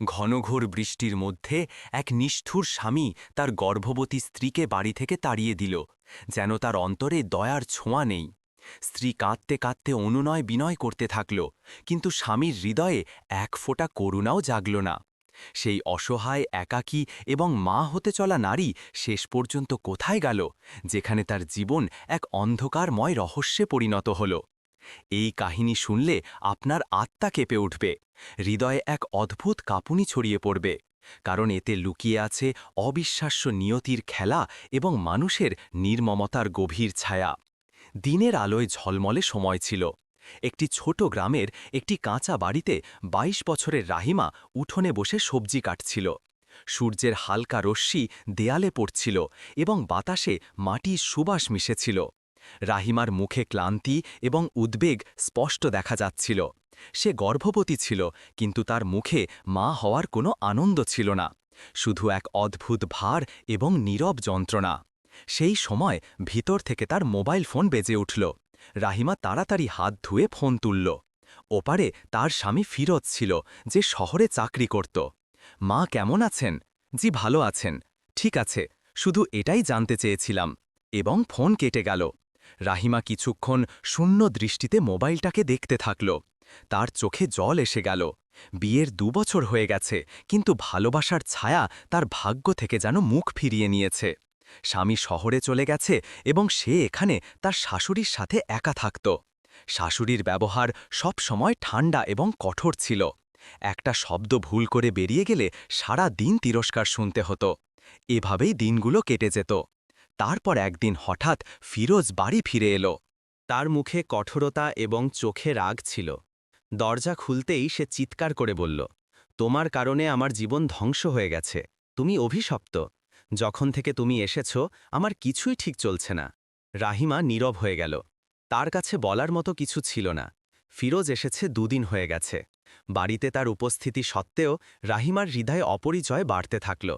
ঘনঘোর বৃষ্টির মধ্যে এক নিষ্ঠুর স্বামী তার গর্ভবতী স্ত্রীকে বাড়ি থেকে তাড়িয়ে দিল, যেন তার অন্তরে দয়ার ছোঁয়া নেই। স্ত্রী কাঁদতে কাঁদতে অনুনয় বিনয় করতে থাকল, কিন্তু স্বামীর হৃদয়ে এক ফোঁটা করুণাও জাগল না। সেই অসহায়, একাকী এবং মা হতে চলা নারী শেষ পর্যন্ত কোথায় গেল, যেখানে তার জীবন এক অন্ধকারময় রহস্যে পরিণত হল? এই কাহিনী শুনলে আপনার আত্মা কেঁপে উঠবে। হৃদয়ে এক অদ্ভুত কাঁপুনি ছড়িয়ে পড়বে, কারণ এতে লুকিয়ে আছে অবিশ্বাস্য নিয়তির খেলা এবং মানুষের নির্মমতার গভীর ছায়া। দিনের আলোয় ঝলমলে সময় ছিল। একটি ছোট গ্রামের একটি কাঁচা বাড়িতে ২২ বছরের রাহিমা উঠোনে বসে সবজি কাটছিল। সূর্যের হালকা রশ্মি দেয়ালে পড়ছিল এবং বাতাসে মাটির সুবাস মিশেছিল। রাহিমার মুখে ক্লান্তি এবং উদ্বেগ স্পষ্ট দেখা যাচ্ছিল। সে গর্ভবতী ছিল, কিন্তু তার মুখে মা হওয়ার কোনো আনন্দ ছিল না। শুধু এক অদ্ভুত ভার এবং নীরব যন্ত্রণা। সেই সময় ভিতর থেকে তার মোবাইল ফোন বেজে উঠল। রাহিমা তাড়াতাড়ি হাত ধুয়ে ফোন তুলল। ওপারে তার স্বামী ফিরত ছিল, যে শহরে চাকরি করত। মা, কেমন আছেন? জি, ভালো আছেন। ঠিক আছে। শুধু এটাই জানতে চেয়েছিলাম। এবং ফোন কেটে গেল। রাহিমা কিছুক্ষণ শূন্য দৃষ্টিতে মোবাইলটাকে দেখতে থাকল। তার চোখে জল এসে গেল। বিয়ের দুবছর হয়ে গেছে, কিন্তু ভালোবাসার ছায়া তার ভাগ্য থেকে যেন মুখ ফিরিয়ে নিয়েছে। স্বামী শহরে চলে গেছে এবং সে এখানে তার শাশুড়ির সাথে একা থাকত। শাশুড়ির ব্যবহার সব সময় ঠান্ডা এবং কঠোর ছিল। একটা শব্দ ভুল করে বেরিয়ে গেলে সারা দিন তিরস্কার শুনতে হতো। এভাবেই দিনগুলো কেটে যেত। তারপর একদিন হঠাৎ ফিরোজ বাড়ি ফিরে এলো। তার মুখে কঠোরতা এবং চোখে রাগ ছিল। দরজা খুলতেই সে চিৎকার করে বলল, তোমার কারণে আমার জীবন ধ্বংস হয়ে গেছে। তুমি অভিশপ্ত। যখন থেকে তুমি এসেছ, আমার কিছুই ঠিক চলছে না। রাহিমা নীরব হয়ে গেল। তার কাছে বলার মতো কিছু ছিল না। ফিরোজ এসেছে দুদিন হয়ে গেছে। বাড়িতে তার উপস্থিতি সত্ত্বেও রাহিমার হৃদয়ে অপরিচয় বাড়তে থাকল।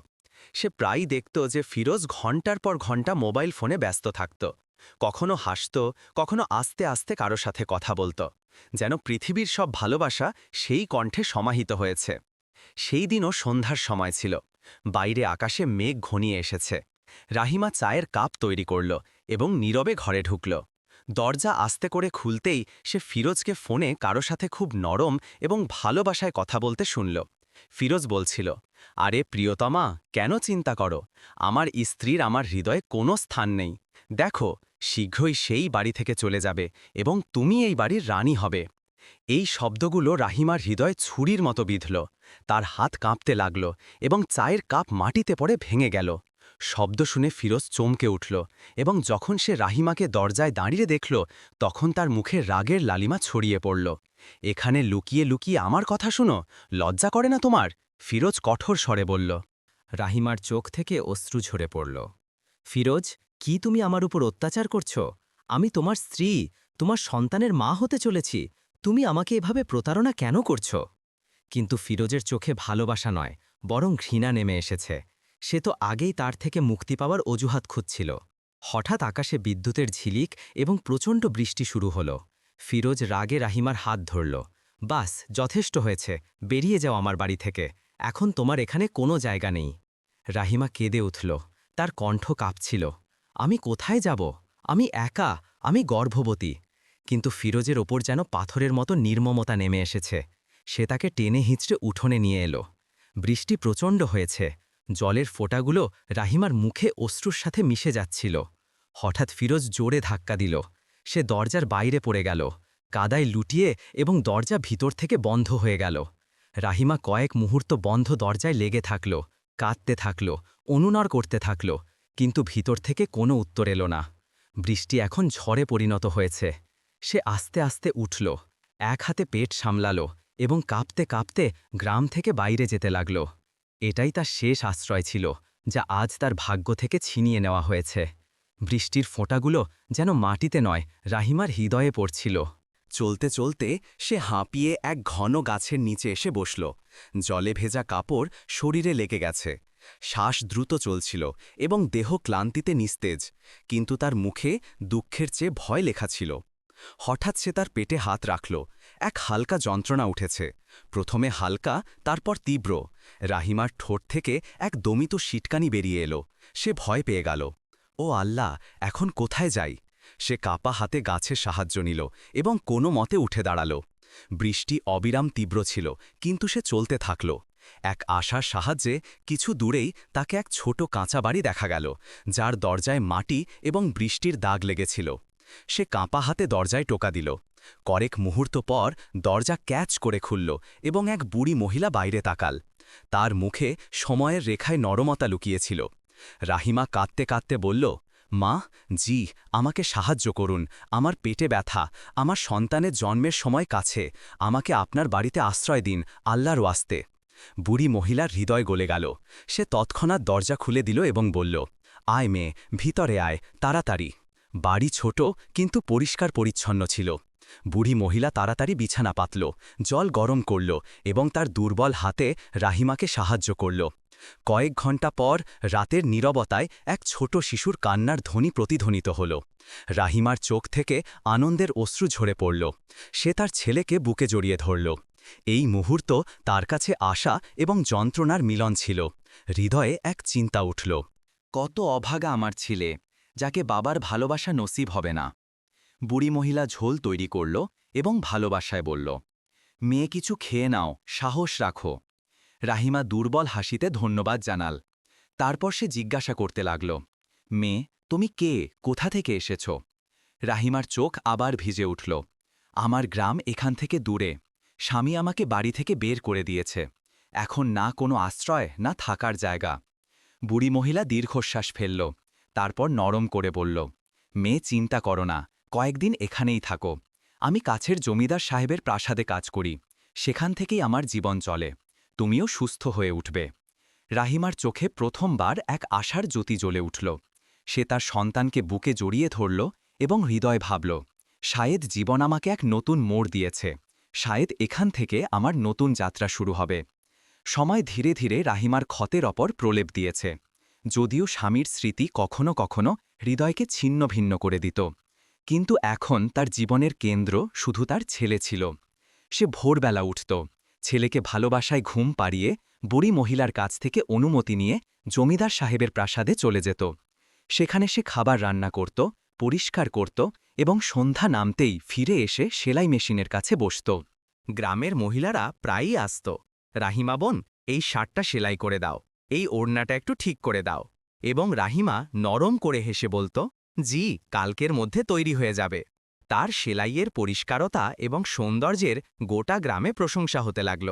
সে প্রায়ই দেখত যে ফিরোজ ঘণ্টার পর ঘণ্টা মোবাইল ফোনে ব্যস্ত থাকত। কখনো হাসত, কখনো আস্তে আস্তে কারও সাথে কথা বলত। যেন পৃথিবীর সব ভালোবাসা সেই কণ্ঠে সমাহিত হয়েছে। সেই দিনও সন্ধ্যার সময় ছিল। বাইরে আকাশে মেঘ ঘনিয়ে এসেছে। রাহিমা চায়ের কাপ তৈরি করল এবং নীরবে ঘরে ঢুকল। দরজা আস্তে করে খুলতেই সে ফিরোজকে ফোনে কারও সাথে খুব নরম এবং ভালোবাসায় কথা বলতে শুনল। ফিরোজ বলছিল, আরে প্রিয়তমা, কেন চিন্তা করো? আমার স্ত্রীর আমার হৃদয়ে কোনো স্থান নেই। দেখো, শীঘ্রই সেই বাড়ি থেকে চলে যাবে এবং তুমি এই বাড়ির রানী হবে। এই শব্দগুলো রাহিমার হৃদয় ছুরির মতো বিঁধল। তার হাত কাঁপতে লাগল এবং চায়ের কাপ মাটিতে পড়ে ভেঙে গেল। শব্দ শুনে ফিরোজ চমকে উঠল এবং যখন সে রাহিমাকে দরজায় দাঁড়িয়ে দেখল, তখন তার মুখে রাগের লালিমা ছড়িয়ে পড়ল। এখানে লুকিয়ে লুকিয়ে আমার কথা শুনো, লজ্জা করে না তোমার? ফিরোজ কঠোর স্বরে বলল। রাহিমার চোখ থেকে অশ্রু ঝরে পড়ল। ফিরোজ, কি তুমি আমার উপর অত্যাচার করছ? আমি তোমার স্ত্রী, তোমার সন্তানের মা হতে চলেছি, তুমি আমাকে এভাবে প্রতারণা কেন করছ? কিন্তু ফিরোজের চোখে ভালোবাসা নয়, বরং ঘৃণা নেমে এসেছে। সে তো আগেই তার থেকে মুক্তি পাওয়ার অজুহাত খুঁজছিল। হঠাৎ আকাশে বিদ্যুতের ঝিলিক এবং প্রচণ্ড বৃষ্টি শুরু হল। ফিরোজ রাগে রাহিমার হাত ধরল। বাস, যথেষ্ট হয়েছে, বেরিয়ে যাও আমার বাড়ি থেকে। এখন তোমার এখানে কোনো জায়গা নেই। রাহিমা কেঁদে উঠল। তার কণ্ঠ কাঁপছিল। আমি কোথায় যাব? আমি একা, আমি গর্ভবতী। কিন্তু ফিরোজের ওপর যেন পাথরের মতো নির্মমতা নেমে এসেছে। সে তাকে টেনে হিঁচড়ে উঠোনে নিয়ে এলো। বৃষ্টি প্রচণ্ড হয়েছে। জলের ফোঁটাগুলো রাহিমার মুখে অশ্রুর সাথে মিশে যাচ্ছিল। হঠাৎ ফিরোজ জোরে ধাক্কা দিল। সে দরজার বাইরে পড়ে গেল, কাদায় লুটিয়ে এবং দরজা ভিতর থেকে বন্ধ হয়ে গেল। রাহিমা কয়েক মুহূর্ত বন্ধ দরজায় লেগে থাকল, কাঁদতে থাকল, অনুনর করতে থাকল, কিন্তু ভিতর থেকে কোনো উত্তর এলো না। বৃষ্টি এখন ঝড়ে পরিণত হয়েছে। সে আস্তে আস্তে উঠল, এক হাতে পেট সামলাল এবং কাঁপতে কাঁপতে গ্রাম থেকে বাইরে যেতে লাগল। এটাই তার শেষ আশ্রয় ছিল, যা আজ তার ভাগ্য থেকে ছিনিয়ে নেওয়া হয়েছে। বৃষ্টির ফোঁটাগুলো যেন মাটিতে নয়, রাহিমার হৃদয়ে পড়ছিল। চলতে চলতে সে হাঁপিয়ে এক ঘন গাছের নিচে এসে বসল। জলে ভেজা কাপড় শরীরে লেগে গেছে। শ্বাস দ্রুত চলছিল এবং দেহ ক্লান্তিতে নিস্তেজ, কিন্তু তার মুখে দুঃখের চেয়ে ভয় লেখা ছিল। হঠাৎ সে তার পেটে হাত রাখল। এক হালকা যন্ত্রণা উঠেছে। প্রথমে হালকা, তারপর তীব্র। রাহিমার ঠোঁট থেকে এক দমিত সিটকানি বেরিয়ে এলো। সে ভয় পেয়ে গেল। ও আল্লাহ, এখন কোথায় যাই? সে কাপা হাতে গাছের সাহায্য নিল এবং কোনো মতে উঠে দাঁড়াল। বৃষ্টি অবিরাম তীব্র ছিল, কিন্তু সে চলতে থাকল। এক আশার সাহায্যে কিছু দূরেই তাকে এক ছোট কাঁচা বাড়ি দেখা গেল, যার দরজায় মাটি এবং বৃষ্টির দাগ লেগেছিল। সে কাঁপা হাতে দরজায় টোকা দিল। কয়েক মুহূর্ত পর দরজা ক্যাচ করে খুলল এবং এক বুড়ি মহিলা বাইরে তাকাল। তার মুখে সময়ের রেখায় নরমতা লুকিয়েছিল। রাহিমা কাঁদতে কাঁদতে বলল, মা, জি, আমাকে সাহায্য করুন। আমার পেটে ব্যথা। আমার সন্তানের জন্মের সময় কাছে। আমাকে আপনার বাড়িতে আশ্রয় দিন, আল্লাহর ওয়াস্তে। বুড়ি মহিলার হৃদয় গলে গেল। সে তৎক্ষণাৎ দরজা খুলে দিল এবং বলল, আয় মেয়ে, ভিতরে আয়, তাড়াতাড়ি। বাড়ি ছোট, কিন্তু পরিষ্কার পরিচ্ছন্ন ছিল। বুড়ি মহিলা তাড়াতাড়ি বিছানা পাতল, জল গরম করল এবং তার দুর্বল হাতে রাহিমাকে সাহায্য করল। কয়েক ঘণ্টা পর রাতের নীরবতায় এক ছোট শিশুর কান্নার ধ্বনি প্রতিধ্বনিত হল। রাহিমার চোখ থেকে আনন্দের অশ্রু ঝরে পড়ল। সে তার ছেলেকে বুকে জড়িয়ে ধরল। এই মুহূর্ত তার কাছে আশা এবং যন্ত্রণার মিলন ছিল। হৃদয়ে এক চিন্তা উঠল। কত অভাগা আমার ছেলে, যাকে বাবার ভালোবাসা নসিব হবে না। বুড়ি মহিলা ঝোল তৈরি করল এবং ভালোবাসায় বলল, মেয়ে কিছু খেয়ে নাও, সাহস রাখো। রাহিমা দুর্বল হাসিতে ধন্যবাদ জানাল। তারপর সে জিজ্ঞাসা করতে লাগল, মেয়ে, তুমি কে? কোথা থেকে এসেছ? রাহিমার চোখ আবার ভিজে উঠল, আমার গ্রাম এখান থেকে দূরে। স্বামী আমাকে বাড়ি থেকে বের করে দিয়েছে। এখন না কোনো আশ্রয়, না থাকার জায়গা। বুড়ি মহিলা দীর্ঘশ্বাস ফেলল, তারপর নরম করে বলল, মেয়ে, চিন্তা করো না, কয়েকদিন এখানেই থাকো। আমি কাছের জমিদার সাহেবের প্রাসাদে কাজ করি। সেখান থেকেই আমার জীবন চলে। তুমিও সুস্থ হয়ে উঠবে। রাহিমার চোখে প্রথমবার এক আশার জ্যোতি জ্বলে উঠল। সে তার সন্তানকে বুকে জড়িয়ে ধরল এবং হৃদয় ভাবল, শায়েদ জীবন আমাকে এক নতুন মোড় দিয়েছে। শায়েদ এখান থেকে আমার নতুন যাত্রা শুরু হবে। সময় ধীরে ধীরে রাহিমার ক্ষতের অপর প্রলেপ দিয়েছে। যদিও স্বামীর স্মৃতি কখনো কখনো হৃদয়কে ছিন্ন ভিন্ন করে দিত, কিন্তু এখন তার জীবনের কেন্দ্র শুধু তার ছেলে ছিল। সে ভোরবেলা উঠত ছেলেকে ভালোবাসায় ঘুম পাড়িয়ে বুড়ি মহিলার কাছ থেকে অনুমতি নিয়ে জমিদার সাহেবের প্রাসাদে চলে যেত। সেখানে সে খাবার রান্না করত, পরিষ্কার করত এবং সন্ধ্যা নামতেই ফিরে এসে সেলাই মেশিনের কাছে বসত। গ্রামের মহিলারা প্রায়ই আসত, রাহিমা বোন, এই শার্টটা সেলাই করে দাও, এই ওড়নাটা একটু ঠিক করে দাও। এবং রাহিমা নরম করে হেসে বলত, জি, কালকের মধ্যে তৈরি হয়ে যাবে। তার সেলাইয়ের পরিষ্কারতা এবং সৌন্দর্যের গোটা গ্রামে প্রশংসা হতে লাগল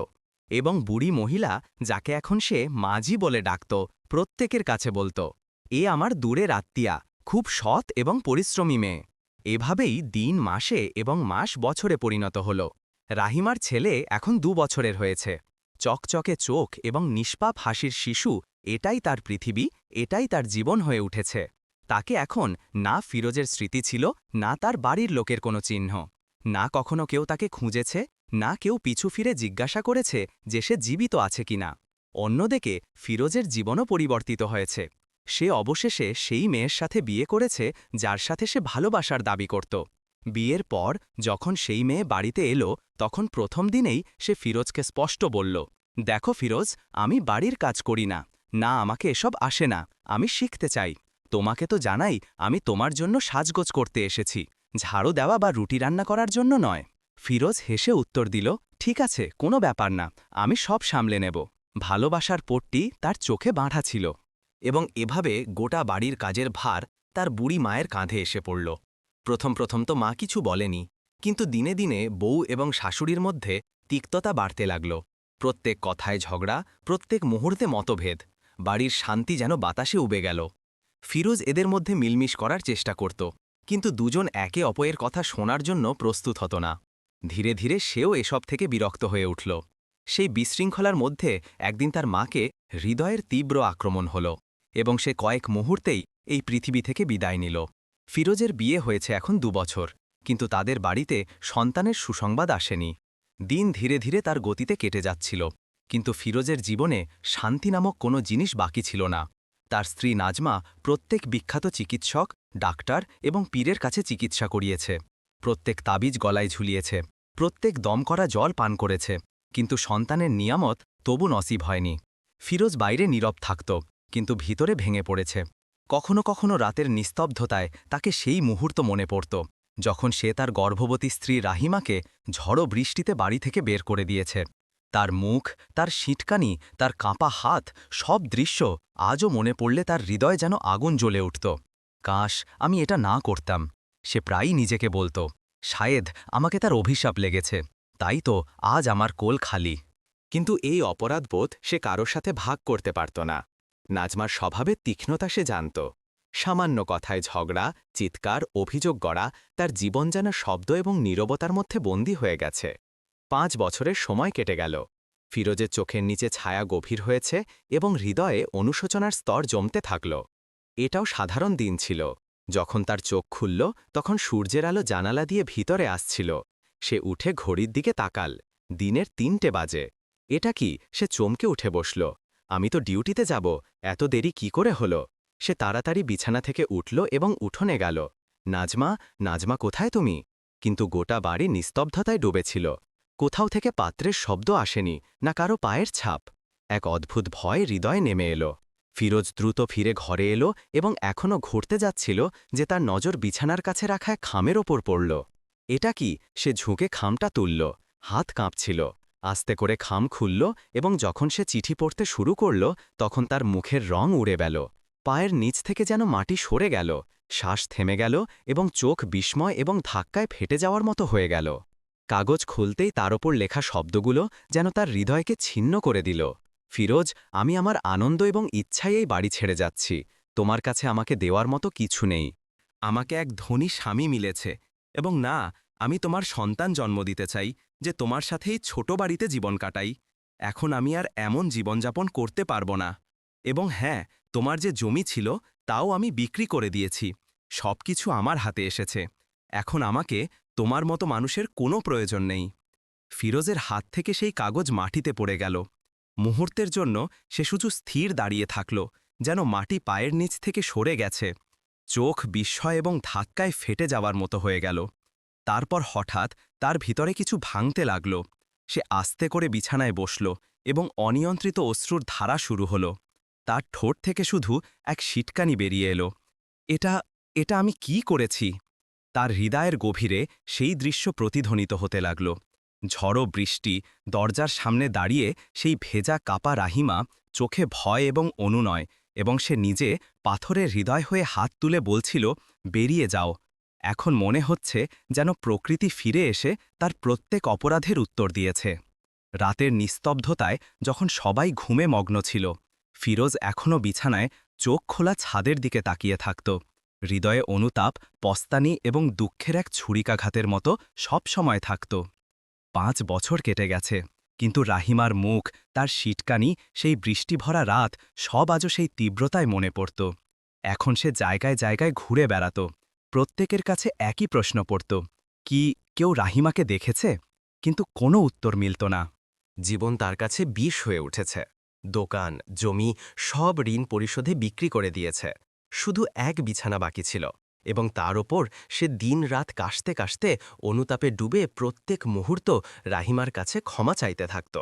এবং বুড়ি মহিলা, যাকে এখন সে মাঝি বলে ডাকত, প্রত্যেকের কাছে বলত, এ আমার দূরে আত্মীয়া, খুব সৎ এবং পরিশ্রমী মেয়ে। এভাবেই দিন মাসে এবং মাস বছরে পরিণত হল। রাহিমার ছেলে এখন দু বছরের হয়েছে। চকচকে চোখ এবং নিষ্পাপ হাসির শিশু, এটাই তার পৃথিবী, এটাই তার জীবন হয়ে উঠেছে। তাকে এখন না ফিরোজের স্মৃতি ছিল, না তার বাড়ির লোকের কোনো চিহ্ন, না কখনো কেউ তাকে খুঁজেছে, না কেউ পিছু ফিরে জিজ্ঞাসা করেছে যে সে জীবিত আছে কিনা অন্যদিকে, ফিরোজের জীবনও পরিবর্তিত হয়েছে। সে অবশেষে সেই মেয়ের সাথে বিয়ে করেছে, যার সাথে সে ভালোবাসার দাবি করত। বিয়ের পর, যখন সেই মেয়ে বাড়িতে এলো, তখন প্রথম দিনেই সে ফিরোজকে স্পষ্ট বলল, দেখো ফিরোজ, আমি বাড়ির কাজ করি না। না, আমাকে এসব আসে না। আমি শিখতে চাই। তোমাকে তো জানাই, আমি তোমার জন্য সাজগোজ করতে এসেছি। ঝাড়ু দেওয়া বা রুটি রান্না করার জন্য নয়। ফিরোজ হেসে উত্তর দিল, ঠিক আছে, কোনো ব্যাপার না, আমি সব সামলে নেব। ভালোবাসার পোটটি তার চোখে বাঁধা ছিল এবং এভাবে গোটা বাড়ির কাজের ভার তার বুড়ি মায়ের কাঁধে এসে পড়ল। প্রথম প্রথম তো মা কিছু বলেনি, কিন্তু দিনে দিনে বউ এবং শাশুড়ির মধ্যে তিক্ততা বাড়তে লাগল। প্রত্যেক কথায় ঝগড়া, প্রত্যেক মুহূর্তে মতভেদ, বাড়ির শান্তি যেন বাতাসে উবে গেল। ফিরোজ এদের মধ্যে মিলমিশ করার চেষ্টা করত, কিন্তু দুজন একে অপরের কথা শোনার জন্য প্রস্তুত হতো না। ধীরে ধীরে সেও এসব থেকে বিরক্ত হয়ে উঠল। সেই বিশৃঙ্খলার মধ্যে একদিন তার মাকে হৃদয়ের তীব্র আক্রমণ হল এবং সে কয়েক মুহূর্তেই এই পৃথিবী থেকে বিদায় নিল। ফিরোজের বিয়ে হয়েছে এখন দুবছর কিন্তু তাদের বাড়িতে সন্তানের সুসংবাদ আসেনি। দিন ধীরে ধীরে তার গতিতে কেটে যাচ্ছিল, কিন্তু ফিরোজের জীবনে শান্তি নামক কোনো জিনিস বাকি ছিল না। তার স্ত্রী নাজমা প্রত্যেক বিখ্যাত চিকিৎসক, ডাক্তার এবং পীরের কাছে চিকিৎসা করিয়েছে। প্রত্যেক তাবিজ গলায় ঝুলিয়েছে। প্রত্যেক দম করা জল পান করেছে। কিন্তু সন্তানের নিয়ামত তবু নসিব হয়নি। ফিরোজ বাইরে নীরব থাকত, কিন্তু ভিতরে ভেঙে পড়েছে। কখনো কখনো রাতের নিস্তব্ধতায় তাকে সেই মুহূর্ত মনে পড়ত, যখন সে তার গর্ভবতী স্ত্রী রাহিমাকে ঝড়ো বৃষ্টিতে বাড়ি থেকে বের করে দিয়েছে। তার মুখ, তার সিটকানি, তার কাঁপা হাত, সব দৃশ্য আজও মনে পড়লে তার হৃদয় যেন আগুন জ্বলে উঠত। কাশ, আমি এটা না করতাম সে প্রায়ই নিজেকে বলতো। শায়েদ আমাকে তার অভিশাপ লেগেছে, তাই তো আজ আমার কোল খালি। কিন্তু এই অপরাধবোধ সে কারোর সাথে ভাগ করতে পারত না। নাজমার স্বভাবে তীক্ষ্ণতা সে জানত। সামান্য কথায় ঝগড়া, চিৎকার, অভিযোগ গড়া, তার জীবন যেন শব্দ এবং নীরবতার মধ্যে বন্দী হয়ে গেছে। পাঁচ বছরের সময় কেটে গেল। ফিরোজের চোখের নিচে ছায়া গভীর হয়েছে এবং হৃদয়ে অনুশোচনার স্তর জমতে থাকল। এটাও সাধারণ দিন ছিল। যখন তার চোখ খুলল, তখন সূর্যের আলো জানালা দিয়ে ভিতরে আসছিল। সে উঠে ঘড়ির দিকে তাকাল। দিনের তিনটে বাজে। এটা কি? সে চমকে উঠে বসল। আমি তো ডিউটিতে যাব। এত দেরি কি করে হলো? সে তাড়াতাড়ি বিছানা থেকে উঠল এবং উঠোনে গেল। নাজমা নাজমা কোথায় তুমি? কিন্তু গোটা বাড়ি নিস্তব্ধতায় ডুবেছিল। কোথাও থেকে পাত্রের শব্দ আসেনি, না কারও পায়ের ছাপ। এক অদ্ভুত ভয় হৃদয়ে নেমে এলো। ফিরোজ দ্রুত ফিরে ঘরে এলো এবং এখনও ঘুরতে যাচ্ছিল যে তার নজর বিছানার কাছে রাখা এক খামের ওপর পড়ল। এটা কি? সে ঝুঁকে খামটা তুলল। হাত কাঁপছিল। আস্তে করে খাম খুলল এবং যখন সে চিঠি পড়তে শুরু করল, তখন তার মুখের রং উড়ে গেল। পায়ের নিচ থেকে যেন মাটি সরে গেল। শ্বাস থেমে গেল এবং চোখ বিস্ময় এবং ধাক্কায় ফেটে যাওয়ার মতো হয়ে গেল। কাগজ খুলতেই তার ওপর লেখা শব্দগুলো যেন তার হৃদয়কে ছিন্ন করে দিল। ফিরোজ, আমি আমার আনন্দ এবং ইচ্ছাই এই বাড়ি ছেড়ে যাচ্ছি। তোমার কাছে আমাকে দেওয়ার মতো কিছু নেই। আমাকে এক ধনী স্বামী মিলেছে এবং না, আমি তোমার সন্তান জন্ম দিতে চাই, যে তোমার সাথেই ছোট বাড়িতে জীবন কাটাই। এখন আমি আর এমন জীবনযাপন করতে পারব না। এবং হ্যাঁ তোমার যে জমি ছিল, তাও আমি বিক্রি করে দিয়েছি। সব কিছু আমার হাতে এসেছে। এখন আমাকে তোমার মতো মানুষের কোনো প্রয়োজন নেই। ফিরোজের হাত থেকে সেই কাগজ মাটিতে পড়ে গেল। মুহূর্তের জন্য সে শুধু স্থির দাঁড়িয়ে থাকল, যেন মাটি পায়ের নিচ থেকে সরে গেছে। চোখ বিস্ময় এবং ধাক্কায় ফেটে যাওয়ার মতো হয়ে গেল। তারপর হঠাৎ তার ভিতরে কিছু ভাঙতে লাগল। সে আস্তে করে বিছানায় বসল এবং অনিয়ন্ত্রিত অশ্রুর ধারা শুরু হল। তার ঠোঁট থেকে শুধু এক সিটকানি বেরিয়ে এলো। এটা এটা আমি কি করেছি? তার হৃদয়ের গভীরে সেই দৃশ্য প্রতিধ্বনিত হতে লাগল। ঝড়ো বৃষ্টি দরজার সামনে দাঁড়িয়ে সেই ভেজা কাপা রাহিমা চোখে ভয় এবং অনুনয় এবং সে নিজে পাথরের হৃদয় হয়ে হাত তুলে বলছিল, বেরিয়ে যাও। এখন মনে হচ্ছে যেন প্রকৃতি ফিরে এসে তার প্রত্যেক অপরাধের উত্তর দিয়েছে। রাতের নিস্তব্ধতায় যখন সবাই ঘুমে মগ্ন ছিল, ফিরোজ এখনও বিছানায় চোখ খোলা ছাদের দিকে তাকিয়ে থাকত। হৃদয়ে অনুতাপ, পস্তানি এবং দুঃখের এক ছুরিকাঘাতের মতো সব সময় থাকত। পাঁচ বছর কেটে গেছে, কিন্তু রাহিমার মুখ, তার সিটকানি, সেই বৃষ্টিভরা রাত, সব আজও সেই তীব্রতায় মনে পড়ত। এখন সে জায়গায় জায়গায় ঘুরে বেড়াত। প্রত্যেকের কাছে একই প্রশ্ন পড়ত, কি কেউ রাহিমাকে দেখেছে? কিন্তু কোনো উত্তর মিলত না। জীবন তার কাছে বিষ হয়ে উঠেছে। দোকান, জমি, সব ঋণ পরিশোধে বিক্রি করে দিয়েছে। শুধু এক বিছানা বাকি ছিল এবং তার ওপর সে দিন রাত কাশতে কাশতে অনুতাপে ডুবে প্রত্যেক মুহূর্ত রাহিমার কাছে ক্ষমা চাইতে থাকত।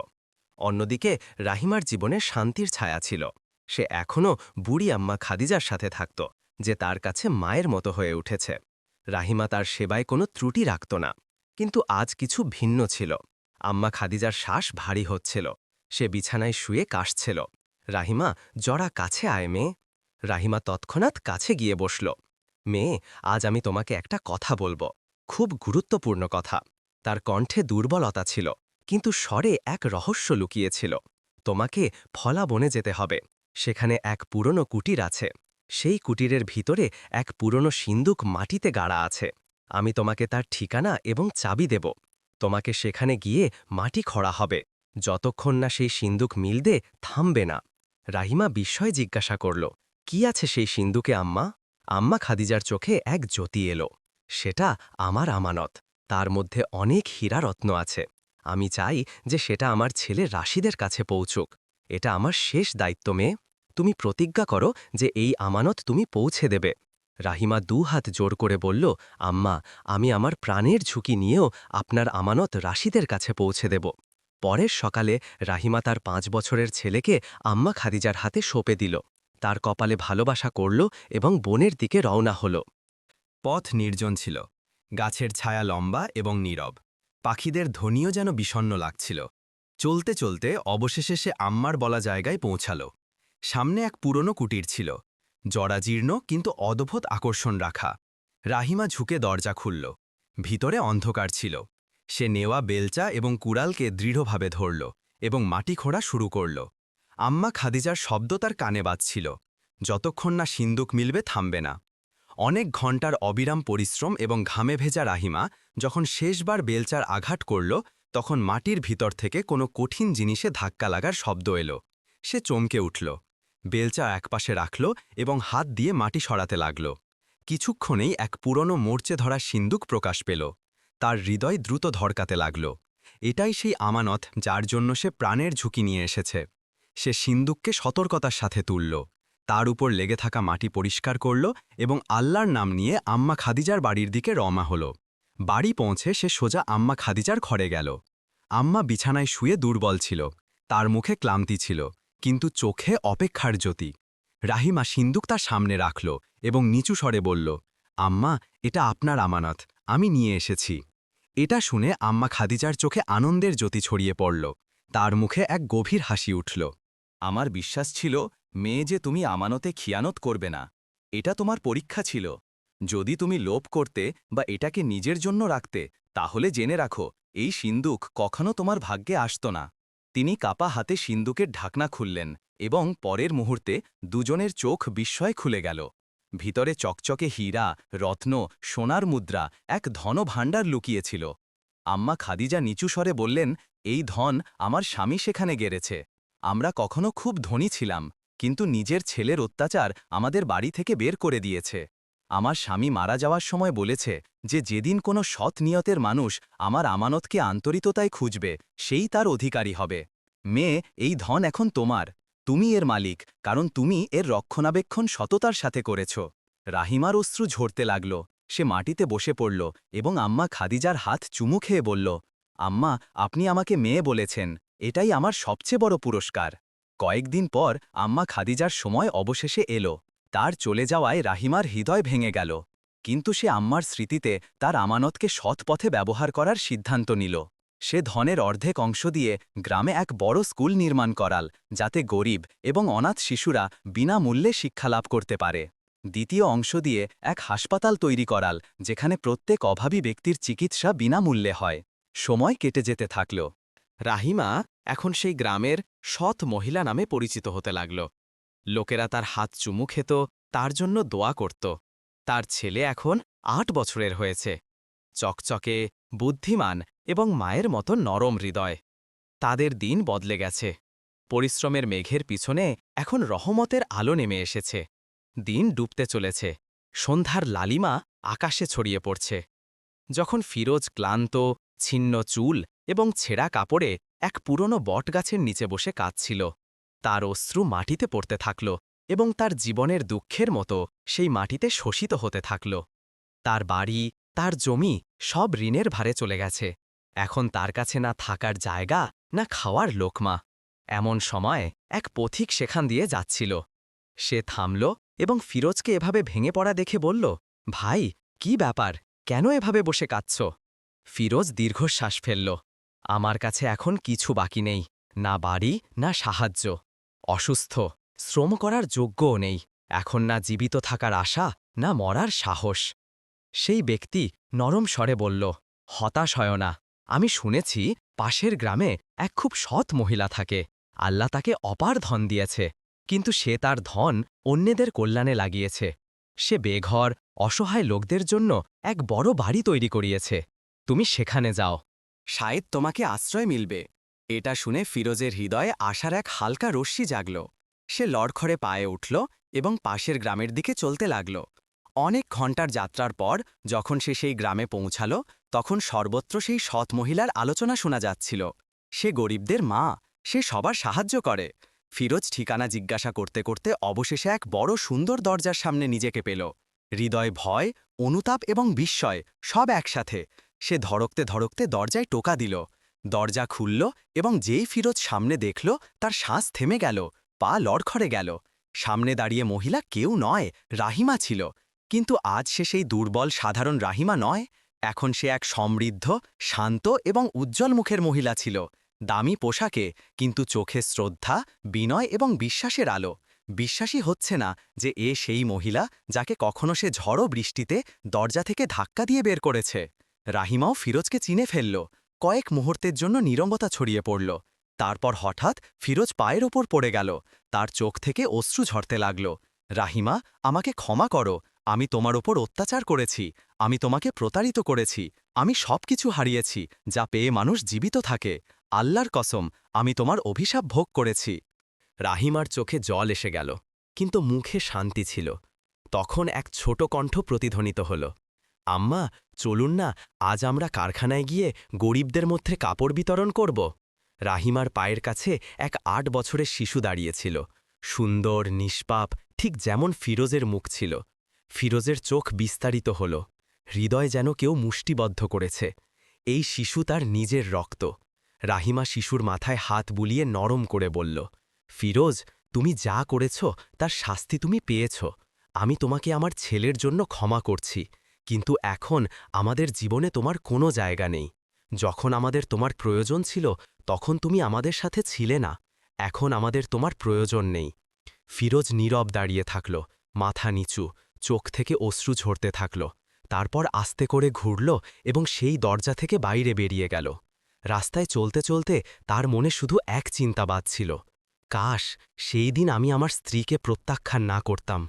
অন্যদিকে রাহিমার জীবনে শান্তির ছায়া ছিল। সে এখনও বুড়ি আম্মা খাদিজার সাথে থাকত, যে তার কাছে মায়ের মতো হয়ে উঠেছে। রাহিমা তার সেবায় কোনো ত্রুটি রাখত না, কিন্তু আজ কিছু ভিন্ন ছিল। আম্মা খাদিজার শ্বাস ভারী হচ্ছিল, সে বিছানায় শুয়ে কাশছিল। রাহিমা জড়া কাছে আয় মেয়ে। রাহিমা তৎক্ষণাৎ কাছে গিয়ে বসল। মেয়ে, আজ আমি তোমাকে একটা কথা বলব। খুব গুরুত্বপূর্ণ কথা। তার কণ্ঠে দুর্বলতা ছিল, কিন্তু স্বরে এক রহস্য লুকিয়েছিল। তোমাকে ফলা বনে যেতে হবে। সেখানে এক পুরনো কুটির আছে। সেই কুটিরের ভিতরে এক পুরনো সিন্দুক মাটিতে গাড়া আছে। আমি তোমাকে তার ঠিকানা এবং চাবি দেব। তোমাকে সেখানে গিয়ে মাটি খড়া হবে। যতক্ষণ না সেই সিন্দুক মিলদে থামবে না। রাহিমা বিস্ময় জিজ্ঞাসা করল কি আছে সেই সিন্দুকে আম্মা? আম্মা খাদিজার চোখে এক জ্যোতি এলো। সেটা আমার আমানত। তার মধ্যে অনেক হীরারত্ন আছে। আমি চাই যে সেটা আমার ছেলে রাশিদের কাছে পৌঁছুক। এটা আমার শেষ দায়িত্ব, মেয়ে। তুমি প্রতিজ্ঞা করো যে এই আমানত তুমি পৌঁছে দেবে। রাহিমা দু হাত জোর করে বলল, আম্মা, আমি আমার প্রাণের ঝুঁকি নিয়েও আপনার আমানত রাশিদের কাছে পৌঁছে দেব। পরের সকালে রাহিমা তার পাঁচ বছরের ছেলেকে আম্মা খাদিজার হাতে সঁপে দিল। তার কপালে ভালোবাসা করল এবং বনের দিকে রওনা হল। পথ নির্জন ছিল। গাছের ছায়া লম্বা এবং নীরব। পাখিদের ধ্বনিও যেন বিষণ্ন লাগছিল। চলতে চলতে অবশেষে সে আম্মার বলা জায়গায় পৌঁছাল। সামনে এক পুরনো কুটির ছিল। জরাজীর্ণ কিন্তু অদ্ভুত আকর্ষণ রাখা। রাহিমা ঝুঁকে দরজা খুলল। ভিতরে অন্ধকার ছিল। সে নেওয়া বেলচা এবং কুড়ালকে দৃঢ়ভাবে ধরল এবং মাটি খোঁড়া শুরু করল। আম্মা খাদিজার শব্দ তার কানে বাজছিল। যতক্ষণ না সিন্দুক মিলবে থামবে না। অনেক ঘণ্টার অবিরাম পরিশ্রম এবং ঘামে ভেজা রাহিমা যখন শেষবার বেলচার আঘাত করল, তখন মাটির ভিতর থেকে কোনো কঠিন জিনিসে ধাক্কা লাগার শব্দ এলো। সে চমকে উঠল। বেলচা একপাশে রাখল এবং হাত দিয়ে মাটি সরাতে লাগল। কিছুক্ষণেই এক পুরনো মোর্চে ধরা সিন্দুক প্রকাশ পেল। তার হৃদয় দ্রুত ধরকাতে লাগল। এটাই সেই আমানত যার জন্য সে প্রাণের ঝুঁকি নিয়ে এসেছে। সে সিন্দুককে সতর্কতার সাথে তুলল। তার উপর লেগে থাকা মাটি পরিষ্কার করল এবং আল্লাহর নাম নিয়ে আম্মা খাদিজার বাড়ির দিকে রওনা হল। বাড়ি পৌঁছে সে সোজা আম্মা খাদিজার ঘরে গেল। আম্মা বিছানায় শুয়ে দুর্বল ছিল। তার মুখে ক্লান্তি ছিল, কিন্তু চোখে অপেক্ষার জ্যোতি। রাহিমা সিন্দুক তার সামনে রাখল এবং নিচু স্বরে বলল, আম্মা, এটা আপনার আমানত, আমি নিয়ে এসেছি। এটা শুনে আম্মা খাদিজার চোখে আনন্দের জ্যোতি ছড়িয়ে পড়ল। তার মুখে এক গভীর হাসি উঠল। আমার বিশ্বাস ছিল, মেয়ে যে তুমি আমানতে খিয়ানত করবে না। এটা তোমার পরীক্ষা ছিল। যদি তুমি লোভ করতে বা এটাকে নিজের জন্য রাখতে, তাহলে জেনে রাখো, এই সিন্দুক কখনো তোমার ভাগ্যে আসত না। তিনি কাপা হাতে সিন্দুকের ঢাকনা খুললেন এবং পরের মুহূর্তে দুজনের চোখ বিস্ময় খুলে গেল। ভিতরে চকচকে হীরা, রত্ন, সোনার মুদ্রা, এক ধনভাণ্ডার লুকিয়েছিল। আম্মা খাদিজা নিচু স্বরে বললেন, এই ধন আমার স্বামী সেখানে গেড়েছে। আমরা কখনো খুব ধনী ছিলাম, কিন্তু নিজের ছেলের অত্যাচার আমাদের বাড়ি থেকে বের করে দিয়েছে। আমার স্বামী মারা যাওয়ার সময় বলেছে যে যেদিন কোনো সৎ নিয়তের মানুষ আমার আমানতকে আন্তরিকতায় খুঁজবে, সেই তার অধিকারী হবে। মেয়ে, এই ধন এখন তোমার। তুমি এর মালিক, কারণ তুমি এর রক্ষণাবেক্ষণ সততার সাথে করেছ। রাহিমার অশ্রু ঝরতে লাগল। সে মাটিতে বসে পড়ল এবং আম্মা খাদিজার হাত চুমু খেয়ে বলল, আম্মা, আপনি আমাকে মেয়ে বলেছেন। এটাই আমার সবচেয়ে বড় পুরস্কার। কয়েকদিন পর আম্মা খাদিজার সময় অবশেষে এলো। তার চলে যাওয়ায় রাহিমার হৃদয় ভেঙে গেল। কিন্তু সে আম্মার স্মৃতিতে তার আমানতকে সৎ পথে ব্যবহার করার সিদ্ধান্ত নিল। সে ধনের অর্ধেক অংশ দিয়ে গ্রামে এক বড় স্কুল নির্মাণ করাল, যাতে গরিব এবং অনাথ শিশুরা বিনামূল্যে শিক্ষালাভ করতে পারে। দ্বিতীয় অংশ দিয়ে এক হাসপাতাল তৈরি করাল, যেখানে প্রত্যেক অভাবী ব্যক্তির চিকিৎসা বিনামূল্যে হয়। সময় কেটে যেতে থাকল। রাহিমা এখন সেই গ্রামের সৎ মহিলা নামে পরিচিত হতে লাগল। লোকেরা তার হাত চুমু খেত, তার জন্য দোয়া করত। তার ছেলে এখন আট বছরের হয়েছে। চকচকে, বুদ্ধিমান এবং মায়ের মতো নরম হৃদয়। তাদের দিন বদলে গেছে। পরিশ্রমের মেঘের পিছনে এখন রহমতের আলো নেমে এসেছে। দিন ডুবতে চলেছে। সন্ধ্যার লালিমা আকাশে ছড়িয়ে পড়ছে। যখন ফিরোজ ক্লান্ত, ছিন্ন চুল এবং ছেঁড়া কাপড়ে এক পুরনো বটগাছের নিচে বসে কাঁদছিল। তার অশ্রু মাটিতে পড়তে থাকল এবং তার জীবনের দুঃখের মতো সেই মাটিতে শোষিত হতে থাকল। তার বাড়ি, তার জমি সব ঋণের ভারে চলে গেছে। এখন তার কাছে না থাকার জায়গা, না খাওয়ার লোকমা। এমন সময় এক পথিক সেখান দিয়ে যাচ্ছিল। সে থামল এবং ফিরোজকে এভাবে ভেঙে পড়া দেখে বলল, ভাই, কি ব্যাপার? কেন এভাবে বসে কাঁদছ? ফিরোজ দীর্ঘশ্বাস ফেলল। আমার কাছে এখন কিছু বাকি নেই, না বাড়ি, না সাহায্য। অসুস্থ, শ্রম করার যোগ্যও নেই, এখন না জীবিত থাকার আশা, না মরার সাহস। সেই ব্যক্তি নরম স্বরে বলল, হতাশ হয় না। আমি শুনেছি পাশের গ্রামে এক খুব সৎ মহিলা থাকে। আল্লাহ তাকে অপার ধন দিয়েছে, কিন্তু সে তার ধন অন্যদের কল্যাণে লাগিয়েছে। সে বেঘর, অসহায় লোকদের জন্য এক বড় বাড়ি তৈরি করিয়েছে। তুমি সেখানে যাও। শায়দ তোমাকে আশ্রয় মিলবে। এটা শুনে ফিরোজের হৃদয়ে আশার এক হালকা রশ্মি জাগল। সে লড়খড়ে পায়ে উঠল এবং পাশের গ্রামের দিকে চলতে লাগল। অনেক ঘণ্টার যাত্রার পর যখন সে সেই গ্রামে পৌঁছাল, তখন সর্বত্র সেই সৎ মহিলার আলোচনা শোনা যাচ্ছিল। সে গরিবদের মা, সে সবার সাহায্য করে। ফিরোজ ঠিকানা জিজ্ঞাসা করতে করতে অবশেষে এক বড় সুন্দর দরজার সামনে নিজেকে পেল। হৃদয় ভয়, অনুতাপ এবং বিস্ময় সব একসাথে। সে ধড়কতে ধড়কতে দরজায় টোকা দিল। দরজা খুলল এবং যেই ফিরোজ সামনে দেখল, তার শ্বাস থেমে গেল, পা লড়খড়ে গেল। সামনে দাঁড়িয়ে মহিলা কেউ নয়, রাহিমা ছিল। কিন্তু আজ সে সেই দুর্বল, সাধারণ রাহিমা নয়। এখন সে এক সমৃদ্ধ, শান্ত এবং উজ্জ্বল মুখের মহিলা ছিল। দামি পোশাকে, কিন্তু চোখে শ্রদ্ধা, বিনয় এবং বিশ্বাসের আলো। বিশ্বাসই হচ্ছে না যে এ সেই মহিলা যাকে কখনো সে ঝড়ো বৃষ্টিতে দরজা থেকে ধাক্কা দিয়ে বের করেছে। রাহিমাও ফিরোজকে চিনে ফেলল। কয়েক মুহূর্তের জন্য নিরবতা ছড়িয়ে পড়ল। তারপর হঠাৎ ফিরোজ পায়ের ওপর পড়ে গেল। তার চোখ থেকে অশ্রু ঝরতে লাগল। রাহিমা, আমাকে ক্ষমা করো। আমি তোমার ওপর অত্যাচার করেছি। আমি তোমাকে প্রতারিত করেছি। আমি সব কিছু হারিয়েছি, যা পেয়ে মানুষ জীবিত থাকে। আল্লাহর কসম, আমি তোমার অভিশাপ ভোগ করেছি। রাহিমার চোখে জল এসে গেল, কিন্তু মুখে শান্তি ছিল। তখন এক ছোট কণ্ঠ প্রতিধ্বনিত হল। আম্মা, চলুন না, আজ আমরা কারখানায় গিয়ে গরিবদের মধ্যে কাপড় বিতরণ করব। রাহিমার পায়ের কাছে এক আট বছরের শিশু দাঁড়িয়েছিল। সুন্দর, নিষ্পাপ, ঠিক যেমন ফিরোজের মুখ ছিল। ফিরোজের চোখ বিস্তারিত হল। হৃদয় যেন কেউ মুষ্টিবদ্ধ করেছে। এই শিশু তার নিজের রক্ত। রাহিমা শিশুর মাথায় হাত বুলিয়ে নরম করে বলল, ফিরোজ, তুমি যা করেছ, তার শাস্তি তুমি পেয়েছ। আমি তোমাকে আমার ছেলের জন্য ক্ষমা করছি। কিন্তু এখন আমাদের জীবনে তোমার কোনো জায়গা নেই। যখন আমাদের তোমার প্রয়োজন ছিল, তখন তুমি আমাদের সাথে ছিলে না। এখন আমাদের তোমার প্রয়োজন নেই। ফিরোজ নীরব দাঁড়িয়ে থাকল, মাথা নিচু, চোখ থেকে অশ্রু ঝরতে থাকল। তারপর আস্তে করে ঘুরল এবং সেই দরজা থেকে বাইরে বেরিয়ে গেল। রাস্তায় চলতে চলতে তার মনে শুধু এক চিন্তা বাজছিল কাশ, সেই দিন আমি আমার স্ত্রীকে প্রত্যাখ্যান না করতাম।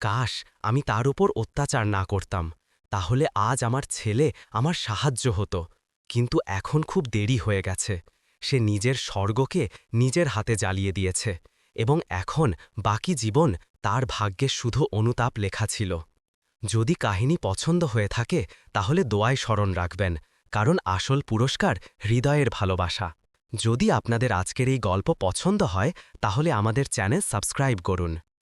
কাশ, আমি তার উপর অত্যাচার না করতাম। তাহলে আজ আমার ছেলে আমার সাহায্য হতো। কিন্তু এখন খুব দেরি হয়ে গেছে। সে নিজের স্বর্গকে নিজের হাতে জ্বালিয়ে দিয়েছে এবং এখন বাকি জীবন তার ভাগ্যে শুধু অনুতাপ লেখা ছিল। যদি কাহিনী পছন্দ হয়ে থাকে, তাহলে দোয়ায় স্মরণ রাখবেন, কারণ আসল পুরস্কার হৃদয়ের ভালোবাসা। যদি আপনাদের আজকের এই গল্প পছন্দ হয়, তাহলে আমাদের চ্যানেল সাবস্ক্রাইব করুন।